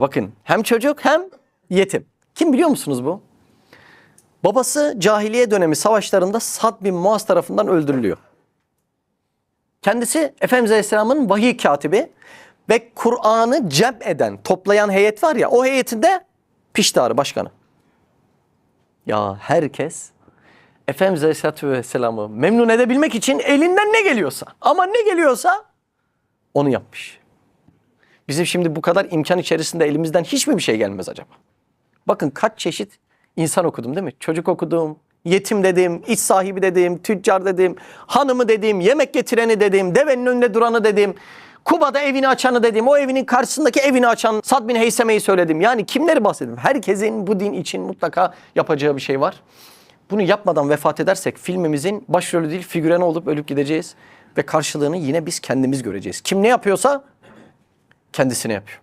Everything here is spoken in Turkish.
Bakın hem çocuk hem yetim. Kim biliyor musunuz bu? Babası cahiliye dönemi savaşlarında Sad bin Muaz tarafından öldürülüyor. Kendisi Efendimiz Aleyhisselam'ın vahiy katibi ve Kur'an'ı cem eden, toplayan heyet var ya o heyetinde piştarı başkanı. Ya herkes Efendimiz Aleyhisselatü Vesselam'ı memnun edebilmek için elinden ne geliyorsa ama ne geliyorsa onu yapmış. Bizim şimdi bu kadar imkan içerisinde elimizden hiç mi bir şey gelmez acaba? Bakın kaç çeşit insan okudum değil mi? Çocuk okudum, yetim dedim, iş sahibi dedim, tüccar dedim, hanımı dedim, yemek getireni dedim, devenin önünde duranı dedim. Kuba'da evini açanı dedim, o evinin karşısındaki evini açan Sad bin Heyseme'yi söyledim. Yani kimleri bahsedelim? Herkesin bu din için mutlaka yapacağı bir şey var. Bunu yapmadan vefat edersek filmimizin başrolü değil figüreni olup ölüp gideceğiz. Ve karşılığını yine biz kendimiz göreceğiz. Kim ne yapıyorsa kendisine yapıyor.